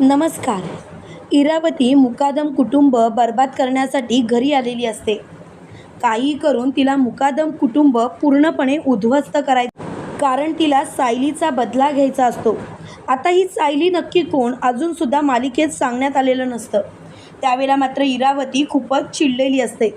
नमस्कार. इरावती मुकादम कुटुंब बर्बाद करण्यासाठी घरी आलेली असते. काही करून तिला मुकादम कुटुंब पूर्णपणे उद्ध्वस्त करायचं कारण तिला सायलीचा बदला घ्यायचा असतो. आता ही सायली नक्की कोण? अजूनसुद्धा मालिकेत सांगण्यात आलेलं नसतं. त्यावेळेला मात्र इरावती खूपच चिडलेली असते.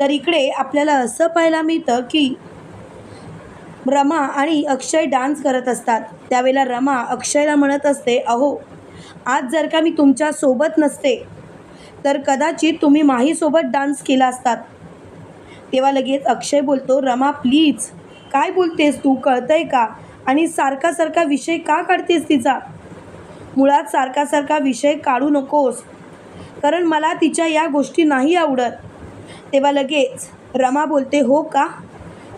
तर इकडे आपल्याला असं पाहायला मिळतं की रमा आणि अक्षय डान्स करत असतात. त्यावेळेला रमा अक्षयला म्हणत असते अहो आज जर का मी तुमच्यासोबत नसते तर कदाचित तुम्ही माहीसोबत डान्स केला असतात. तेव्हा लगेच अक्षय बोलतो रमा प्लीज काय बोलतेस तू? कळतंय का? आणि सारखा सारखा विषय का काढतेस तिचा? मुळात सारखा सारखा विषय काढू नकोस कारण मला तिच्या या गोष्टी नाही आवडत. तेव्हा लगेच रमा बोलते हो का?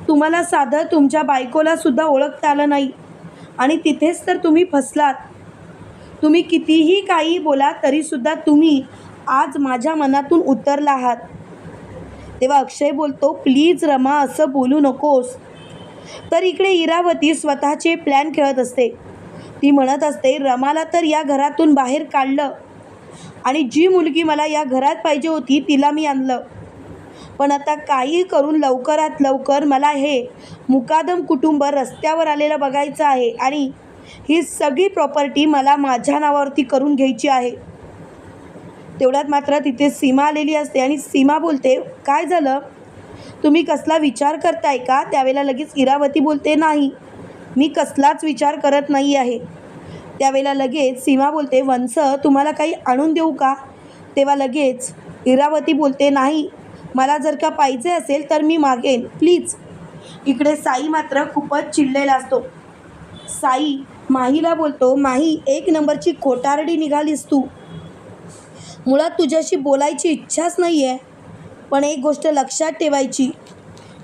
तुम्हाला साधं तुमच्या बायकोलासुद्धा ओळखता आलं नाही आणि तिथेच तर तुम्ही फसलात. तुम्ही कितीही काही बोला तरीसुद्धा तुम्ही आज माझ्या मनातून उतरला आहात. तेव्हा अक्षय बोलतो प्लीज रमा असं बोलू नकोस. तर इकडे इरावती स्वतःचे प्लॅन खेळत असते. ती म्हणत असते रमाला तर या घरातून बाहेर काढलं आणि जी मुलगी मला या घरात पाहिजे होती तिला मी आणलं. पण आता काही करून लवकरात लवकर मला हे मुकादम कुटुंब रस्त्यावर आलेलं बघायचं आहे आणि ही सगळी प्रॉपर्टी मला माझ्या नावावरती करून घ्यायची आहे. तेवढ्यात मात्र तिथे सीमा आलेली असते आणि सीमा बोलते काय झालं? तुम्ही कसला विचार करताय का? त्यावेळेला लगेच इरावती बोलते नाही मी कसलाच विचार करत नाही आहे. त्यावेळेला लगेच सीमा बोलते वंस तुम्हाला काही आणून देऊ का? तेव्हा लगेच इरावती बोलते नाही मला जर का पाहिजे असेल तर मी मागेन प्लीज. इकडे साई मात्र खूपच चिडलेला असतो. साई माहीला बोलतो माही एक नंबरची खोटारडी निघालीस तू. मुळात तुझ्याशी बोलायची इच्छाच नाही आहे पण एक गोष्ट लक्षात ठेवायची.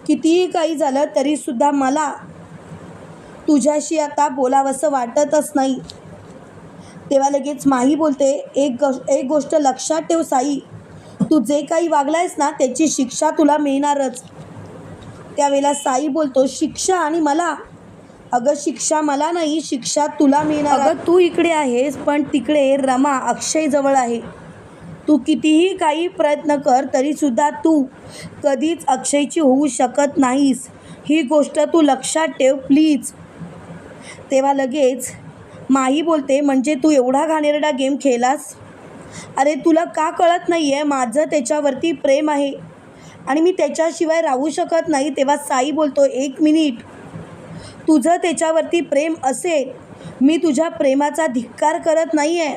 कितीही काही झालं तरीसुद्धा मला तुझ्याशी आता बोलावंसं वाटतच नाही. तेव्हा लगेच माही बोलते एक गो एक गोष्ट लक्षात ठेव साई. तू जे काही वागलायस ना त्याची शिक्षा तुला मिळणारच. त्यावेळेला साई बोलतो शिक्षा आणि मला अगं शिक्षा मला नाही शिक्षा तुला मिळणार. अगं तू इकडे आहेस पण तिकडे रमा अक्षय जवळ आहे. तू कितीही काही प्रयत्न कर तरीसुद्धा तू कधीच अक्षयची होऊ शकत नाहीस. ही गोष्ट तू लक्षात ठेव प्लीज. तेव्हा लगेच माही बोलते म्हणजे तू एवढा घाणेरडा गेम खेळलास? अरे तुला का कळत नाही आहे माझं त्याच्यावरती प्रेम आहे. आणि मी त्याच्याशिवाय राहू शकत नाही. तेव्हा साई बोलतो एक मिनिट. तुझं त्याच्यावरती प्रेम असेल मी तुझ्या प्रेमाचा धिक्कार करत नाही आहे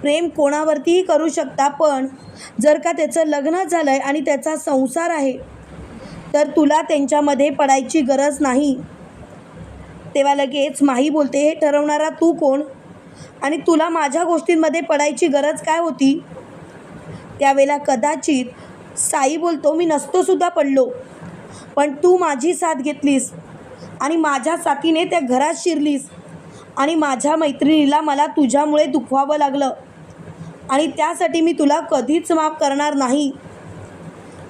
प्रेम कोणावरतीही करू शकता पण जर का त्याचं लग्न झालं आहे आणि त्याचा संसार आहे तर तुला त्यांच्यामध्ये पडायची गरज नाही. तेव्हा लगेच माही बोलते हे ठरवणारा तू कोण? आणि तुला माझ्या गोष्टींमध्ये पडायची गरज काय होती? त्यावेळेला कदाचित साई बोलतो मी नसतोसुद्धा पडलो पण तू माझी साथ घेतलीस. आणि माझ्या साथीने त्या घरात शिरलीस. आणि माझ्या मैत्रिणीला मला तुझ्यामुळे दुखवावं लागलं. आणि त्यासाठी मी तुला कधीच माफ करणार नाही.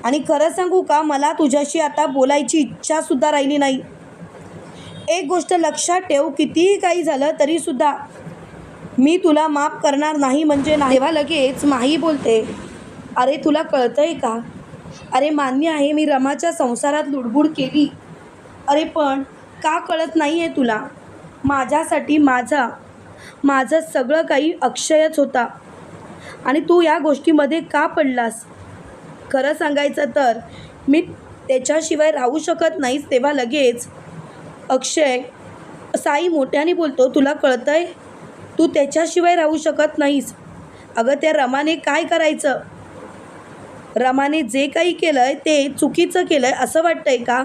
आणि खरं सांगू का मला तुझ्याशी आता बोलायची इच्छासुद्धा राहिली नाही. एक गोष्ट लक्षात ठेव कितीही काही झालं तरीसुद्धा मी तुला माफ करणार नाही म्हणजे नाहीवा तेव्हा लगेच माही बोलते अरे तुला कळतंय का? अरे मान्य आहे मी रमाच्या संसारात लुडबुड केली. अरे पण का कळत नाही आहे तुला? माझ्यासाठी माझा. माझं सगळं काही अक्षयच होता. आणि तू या गोष्टीमध्ये का पडलास? खरं सांगायचं तर मी त्याच्याशिवाय राहू शकत नाहीस तेव्हा लगेच. अक्षय साई मोठ्याने बोलतो तुला कळतंय? तू त्याच्याशिवाय राहू शकत नाहीस. अगं त्या रमाने काय करायचं? रमाने जे काही केलं आहे ते चुकीचं केलं आहे असं वाटतंय का?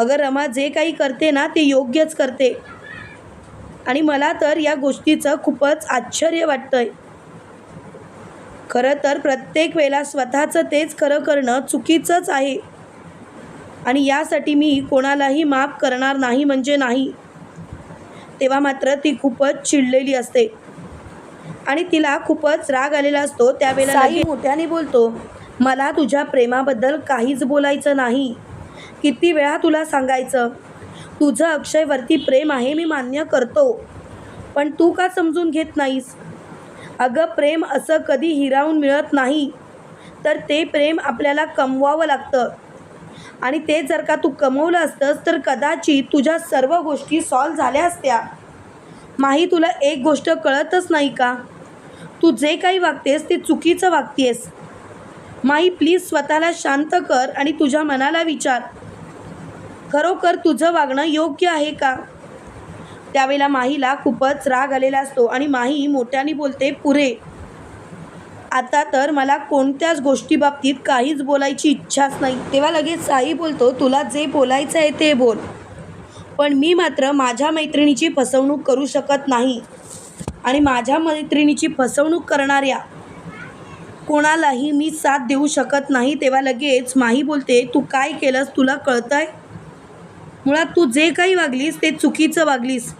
अगं रमा जे काही करते ना ते योग्यच करते. आणि मला तर या गोष्टीचं खूपच आश्चर्य वाटतं आहे खरं तर प्रत्येक वेळेला स्वतःचं तेच खरं करणं चुकीचंच आहे. आणि यासाठी मी कोणालाही माफ करणार नाही म्हणजे नाही. तेव्हा मात्र ती खूपच चिडलेली असते. आणि तिला खूपच राग आलेला असतो. त्यावेळेला मोठ्याने बोलतो मला तुझ्या प्रेमाबद्दल काहीच बोलायचं नाही. किती वेळा तुला सांगायचं? तुझं अक्षयवरती प्रेम आहे मी मान्य करतो. पण तू का समजून घेत नाहीस? अगं प्रेम असं कधी हिरावून मिळत नाही. तर ते प्रेम आपल्याला कमवावं लागतं. आणि ते जर का तू कमवलं असतंस तर कदाचित तुझ्या सर्व गोष्टी सॉल्व झाल्या असत्या. माही तुला एक गोष्ट कळतच नाही का? तू जे काही वागतेस ते चुकीचं वागतेस. माही प्लीज स्वतःला शांत कर आणि तुझ्या मनाला विचार. खरोखर तुझं वागणं योग्य आहे का? त्यावेळेला माहीला खूपच राग आलेला असतो आणि माही मोठ्याने बोलते पुरे आता तर मला कोणत्याच गोष्टीबाबतीत काहीच बोलायची इच्छाच नाही तेव्हा लगेच साई बोलतो तुला जे बोलायचं आहे ते बोल. पण मी मात्र माझ्या मैत्रिणीची फसवणूक करू शकत नाही. आणि माझ्या मैत्रिणीची फसवणूक करणाऱ्या कोणालाही मी साथ देऊ शकत नाही. तेव्हा लगेच माही बोलते तू काय केलंस? तुला कळतंय? मुळात तू जे काही वागलीस ते चुकीचं वागलीस.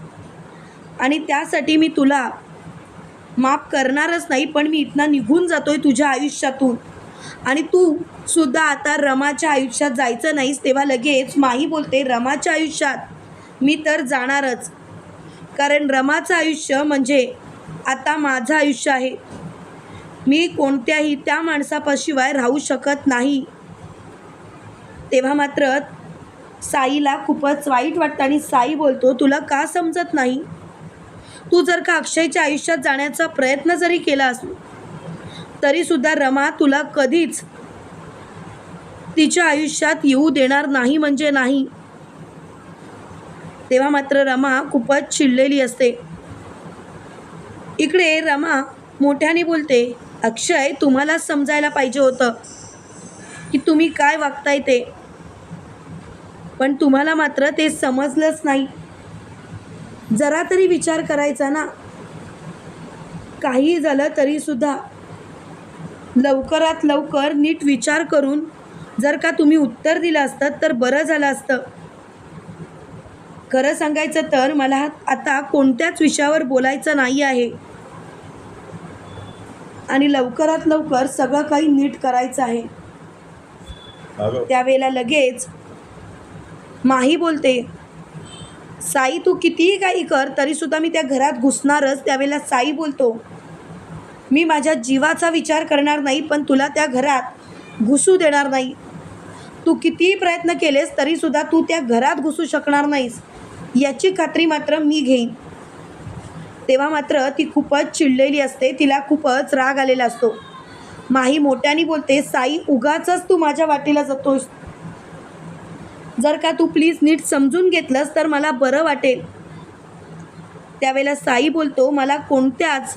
आणि त्यासाठी मी तुला माफ करणारच नाही पण मी इथनं निघून जातो आहे तुझ्या आयुष्यातून. आणि तू सुद्धा आता रमाच्या आयुष्यात जायचं नाहीस तेव्हा लगेच माही बोलते रमाच्या आयुष्यात मी तर जाणारच. कारण रमाचं आयुष्य म्हणजे आता माझं आयुष्य आहे. मी कोणत्याही त्या माणसापाशिवाय राहू शकत नाही. तेव्हा मात्र साईला खूपच वाईट वाटतं आणि साई बोलतो तुला का समजत नाही? तू जर का अक्षयच्या आयुष्यात जाण्याचा प्रयत्न जरी केला असू तरीसुद्धा रमा तुला कधीच तिच्या आयुष्यात येऊ देणार नाही म्हणजे नाही. तेव्हा मात्र रमा खूपच चिडलेली असते. इकडे रमा मोठ्याने बोलते अक्षय तुम्हाला समजायला पाहिजे होतं की तुम्ही काय वागताय ते. पण तुम्हाला मात्र ते समजलंच नाही. जरा तरी विचार करायचा ना. काही झालं तरीसुद्धा लवकरात लवकर नीट विचार करून जर का तुम्ही उत्तर दिलं असतं तर बरं झालं असतं. खरं सांगायचं तर मला आता कोणत्याच विषयावर बोलायचं नाही आहे. आणि लवकरात लवकर सगळं काही नीट करायचं आहे. त्यावेळेला लगेच माही बोलते साई तू कितीही काही कर तरीसुद्धा मी त्या घरात घुसणारच त्यावेळेला साई बोलतो मी माझ्या जीवाचा विचार करणार नाही पण तुला त्या घरात घुसू देणार नाही. तू कितीही प्रयत्न केलेस तरीसुद्धा तू त्या घरात घुसू शकणार नाहीस. याची खात्री मात्र मी घेईन. तेव्हा मात्र ती खूपच चिडलेली असते तिला खूपच राग आलेला असतो. माही मोठ्याने बोलते साई उगाचच तू माझ्या वाटेला जातोस जर का तू प्लीज नीट समजून घेतलंस तर मला बरं वाटेल. त्यावेळेला साई बोलतो मला कोणत्याच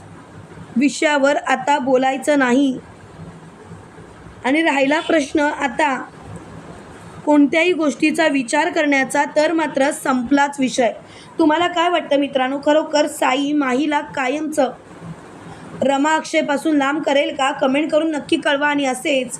विषयावर आता बोलायचं नाही. आणि राहिला प्रश्न आता कोणत्याही गोष्टीचा विचार करण्याचा तर मात्र संपलाच विषय. तुम्हाला काय वाटतं मित्रांनो? खरोखर साई माहीला कायमचं रमा अक्षयपासून लांब करेल का? कमेंट करून नक्की कळवा आणि असेच